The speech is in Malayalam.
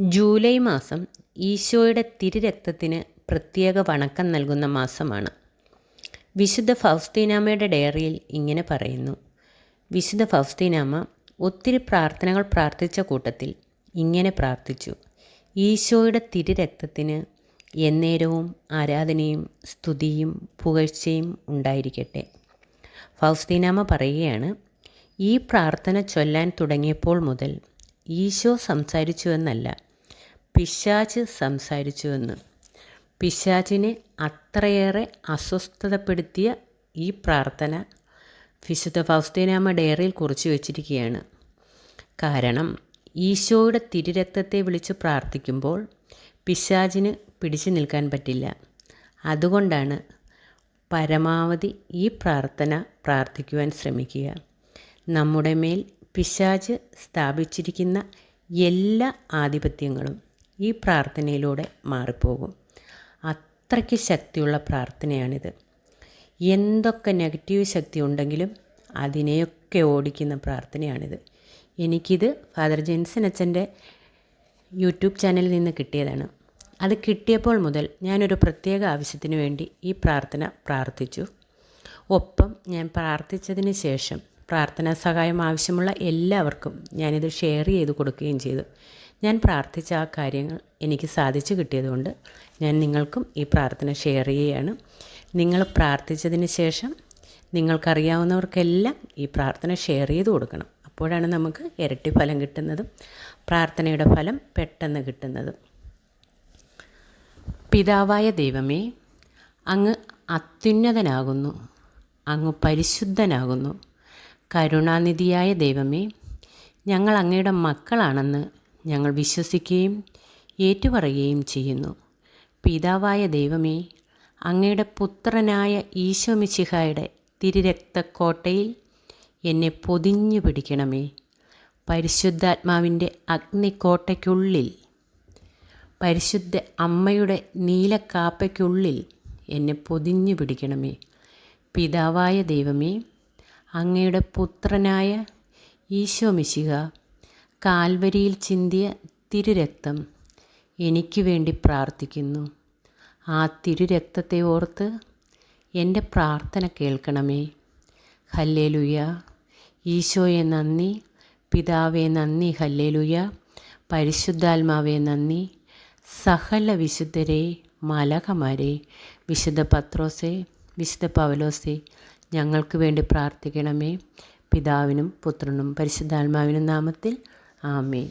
ജൂലൈ മാസം ഈശോയുടെ തിരുരക്തത്തിന് പ്രത്യേക വണക്കം നൽകുന്ന മാസമാണ്. വിശുദ്ധ ഫൗസ്തീനാമയുടെ ഡയറിയിൽ ഇങ്ങനെ പറയുന്നു. വിശുദ്ധ ഫൗസ്തീനാമ ഒത്തിരി പ്രാർത്ഥനകൾ പ്രാർത്ഥിച്ച കൂട്ടത്തിൽ ഇങ്ങനെ പ്രാർത്ഥിച്ചു. ഈശോയുടെ തിരുരക്തത്തിന് എന്നേരവും ആരാധനയും സ്തുതിയും പുകഴ്ചയും ഉണ്ടായിരിക്കട്ടെ. ഫൗസ്തീനാമ പറയുകയാണ് ഈ പ്രാർത്ഥന ചൊല്ലാൻ തുടങ്ങിയപ്പോൾ മുതൽ ഈശോ സംസാരിച്ചുവെന്നല്ല പിശാച് സംസാരിച്ചുവെന്ന്. പിശാചിനെ അത്രയേറെ അസ്വസ്ഥതപ്പെടുത്തിയ ഈ പ്രാർത്ഥന വിശുദ്ധ ഫൗസ്തീനാമ ഡയറിയിൽ കുറിച്ചു വച്ചിരിക്കുകയാണ്. കാരണം ഈശോയുടെ തിരുരക്തത്തെ വിളിച്ച് പ്രാർത്ഥിക്കുമ്പോൾ പിശാചിന് പിടിച്ചു നിൽക്കാൻ പറ്റില്ല. അതുകൊണ്ടാണ് പരമാവധി ഈ പ്രാർത്ഥന പ്രാർത്ഥിക്കുവാൻ ശ്രമിക്കുക. നമ്മുടെ മേൽ പിശാച് സ്ഥാപിച്ചിരിക്കുന്ന എല്ലാ ആധിപത്യങ്ങളും ഈ പ്രാർത്ഥനയിലൂടെ മാറിപ്പോകും. അത്രയ്ക്ക് ശക്തിയുള്ള പ്രാർത്ഥനയാണിത്. എന്തൊക്കെ നെഗറ്റീവ് ശക്തി ഉണ്ടെങ്കിലും അതിനെയൊക്കെ ഓടിക്കുന്ന പ്രാർത്ഥനയാണിത്. എനിക്കിത് ഫാദർ ജെൻസൻ അച്ഛന്റെ യൂട്യൂബ് ചാനലിൽ നിന്ന് കിട്ടിയതാണ്. അത് കിട്ടിയപ്പോൾ മുതൽ ഞാനൊരു പ്രത്യേക ആവശ്യത്തിന് വേണ്ടി ഈ പ്രാർത്ഥന പ്രാർത്ഥിച്ചു. ഒപ്പം ഞാൻ പ്രാർത്ഥിച്ചതിന് ശേഷം പ്രാർത്ഥനാ സഹായം ആവശ്യമുള്ള എല്ലാവർക്കും ഞാനിത് ഷെയർ ചെയ്ത് കൊടുക്കുകയും ചെയ്തു. ഞാൻ പ്രാർത്ഥിച്ച ആ കാര്യങ്ങൾ എനിക്ക് സാധിച്ചു കിട്ടിയതുകൊണ്ട് ഞാൻ നിങ്ങൾക്കും ഈ പ്രാർത്ഥന ഷെയർ ചെയ്യുകയാണ്. നിങ്ങൾ പ്രാർത്ഥിച്ചതിന് ശേഷം നിങ്ങൾക്കറിയാവുന്നവർക്കെല്ലാം ഈ പ്രാർത്ഥന ഷെയർ ചെയ്ത് കൊടുക്കണം. അപ്പോഴാണ് നമുക്ക് ഇരട്ടി ഫലം കിട്ടുന്നതും പ്രാർത്ഥനയുടെ ഫലം പെട്ടെന്ന് കിട്ടുന്നതും. പിതാവായ ദൈവമേ അങ്ങ് അത്യുന്നതനാകുന്നു അങ്ങ് പരിശുദ്ധനാകുന്നു. കരുണാനിധിയായ ദൈവമേ ഞങ്ങൾ അങ്ങയുടെ മക്കളാണെന്ന് ഞങ്ങൾ വിശ്വസിക്കുകയും ഏറ്റുപറയുകയും ചെയ്യുന്നു. പിതാവായ ദൈവമേ അങ്ങയുടെ പുത്രനായ ഈശോമിശിഹായുടെ തിരുരക്തക്കോട്ടയിൽ എന്നെ പൊതിഞ്ഞു പിടിക്കണമേ. പരിശുദ്ധാത്മാവിന്റെ അഗ്നിക്കോട്ടയ്ക്കുള്ളിൽ പരിശുദ്ധ അമ്മയുടെ നീലക്കാപ്പയ്ക്കുള്ളിൽ എന്നെ പൊതിഞ്ഞു പിടിക്കണമേ. പിതാവായ ദൈവമേ അങ്ങയുടെ പുത്രനായ ഈശോ മിശിഹ കാൽവരിയിൽ ചിന്തിയ തിരുരക്തം എനിക്ക് വേണ്ടി പ്രാർത്ഥിക്കുന്നു. ആ തിരുരക്തത്തെ ഓർത്ത് എന്റെ പ്രാർത്ഥന കേൾക്കണമേ. ഹല്ലേലുയ. ഈശോയെ നന്ദി. പിതാവെ നന്ദി. ഹല്ലേലുയ. പരിശുദ്ധാത്മാവെ നന്ദി. സകല വിശുദ്ധരെ മലകമാരെ വിശുദ്ധ പത്രോസെ വിശുദ്ധ പവലോസെ ഞങ്ങൾക്ക് വേണ്ടി പ്രാർത്ഥിക്കണമേ. പിതാവിനും പുത്രനും പരിശുദ്ധാത്മാവിനും നാമത്തിൽ ആമേൻ